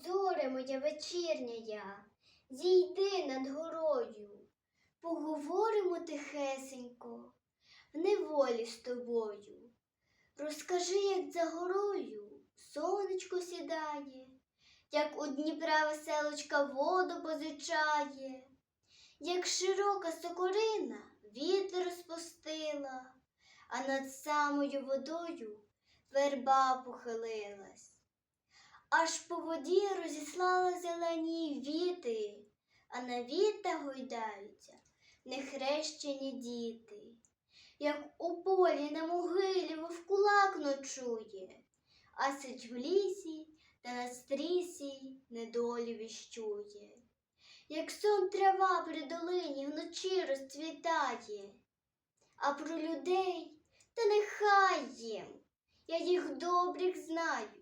Зоре моя вечірня зійди над горою, поговоримо тихесенько, в неволі з тобою. Розкажи, як за горою сонечко сідає, як у Дніпра веселочка воду позичає, як широка сокорина вітер розпустила, а над самою водою верба похилилась. Аж по воді розіслала зелені віти, а на вітах гойдаються нехрещені діти. Як у полі на могилі вовкулак ночує, а сич в лісі та на стрісі недолі віщує. Як сон трава при долині вночі розцвітає, а про людей та нехай їм. Я їх добрих знаю,